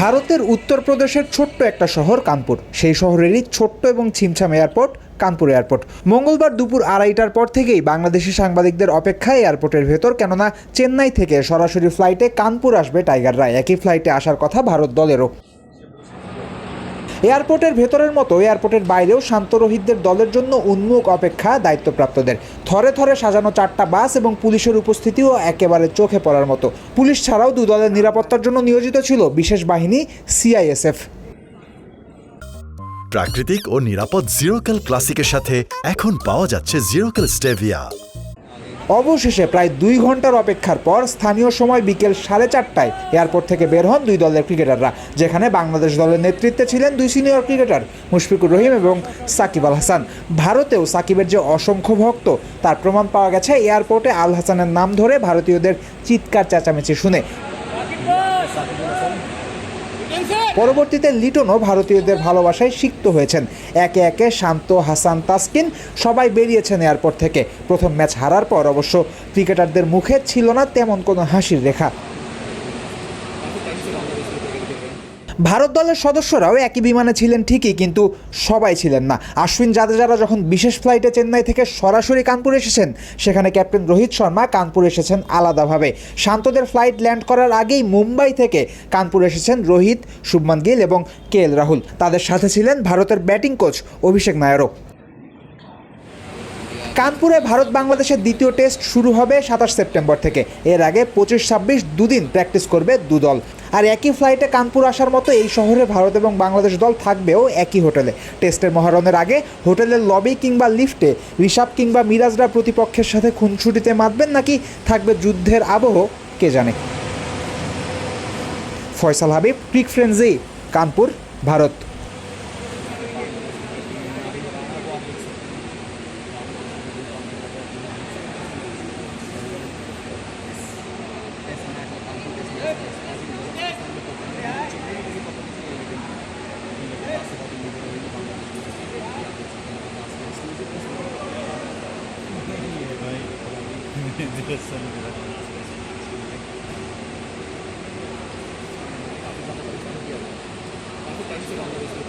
ভারতের উত্তরপ্রদেশের ছোট্ট একটা শহর কানপুর। সেই শহরেরই ছোট্ট এবং ছিমছাম এয়ারপোর্ট কানপুর এয়ারপোর্ট। মঙ্গলবার দুপুর আড়াইটার পর থেকেই বাংলাদেশি সাংবাদিকদের অপেক্ষায় এয়ারপোর্টের ভেতর, কেননা চেন্নাই থেকে সরাসরি ফ্লাইটে কানপুর আসবে টাইগাররা একই ফ্লাইটে আসার কথা ভারত দলেরও। এয়ারপোর্টের ভেতরের মতো এয়ারপোর্টের বাইরেও শান্ত রোহিতদের দলের জন্য উন্মুখ অপেক্ষা দায়িত্বপ্রাপ্তদের। থরে থরে সাজানো চারটা বাস এবং পুলিশের উপস্থিতিও একেবারে চোখে পড়ার মতো। পুলিশ ছাড়াও দু দলের নিরাপত্তার জন্য নিয়োজিত ছিল বিশেষ বাহিনী সিআইএসএফ। প্রাকৃতিক ও নিরাপদ জিরোকেল ক্লাসিকের সাথে এখন পাওয়া যাচ্ছে জিরোকেল স্টেভিয়া অবশেষে প্রায় দুই ঘণ্টার অপেক্ষার পর স্থানীয় সময় বিকেল সাড়ে চারটায় এয়ারপোর্ট থেকে বের হন দুই দলের ক্রিকেটাররা, যেখানে বাংলাদেশ দলের নেতৃত্বে ছিলেন দুই সিনিয়র ক্রিকেটার মুশফিকুর রহিম এবং সাকিব আল হাসান। ভারতেও সাকিবের যে অসংখ্য ভক্ত, তার প্রমাণ পাওয়া গেছে এয়ারপোর্টে আল হাসানের নাম ধরে ভারতীয়দের চিৎকার চেঁচামেচি শুনে। পরবর্তীতে লিটনও ভারতীয়দের ভালোবাসায় সিক্ত হয়েছেন। একে একে শান্ত, হাসান, তাসকিন সবাই বেরিয়েছেন এয়ারপোর্ট থেকে। প্রথম ম্যাচ হারার পর অবশ্য ক্রিকেটারদের মুখে ছিল না তেমন কোনো হাসির রেখা। ভারত দলের সদস্যরাও একই বিমানে ছিলেন ঠিকই, কিন্তু সবাই ছিলেন না। আশ্বিন জাদেজারা যখন বিশেষ ফ্লাইটে চেন্নাই থেকে সরাসরি কানপুর এসেছেন, সেখানে ক্যাপ্টেন রোহিত শর্মা কানপুর এসেছেন আলাদাভাবে। শান্তদের ফ্লাইট ল্যান্ড করার আগেই মুম্বাই থেকে কানপুর এসেছেন রোহিত, শুভমান গিল এবং কে এল রাহুল। তাদের সাথে ছিলেন ভারতের ব্যাটিং কোচ অভিষেক নায়ারও। কানপুরে ভারত বাংলাদেশের দ্বিতীয় টেস্ট শুরু হবে সাতাশ সেপ্টেম্বর থেকে। এর আগে পঁচিশ ছাব্বিশ দুদিন প্র্যাকটিস করবে দু দল আর একই ফ্লাইটে কানপুর আসার মতো এই শহরে ভারত এবং বাংলাদেশ দল থাকবেও একই হোটেলে। টেস্টের মহারণের আগে হোটেলের লবি কিংবা লিফটে ঋষাব কিংবা মিরাজরা প্রতিপক্ষের সাথে খুনছুটিতে মাতবেন নাকি থাকবে যুদ্ধের আবহ, কে জানে। ফয়সাল হাবিব, ক্রিক ফ্রেন্সি কানপুর, ভারত। Thank you.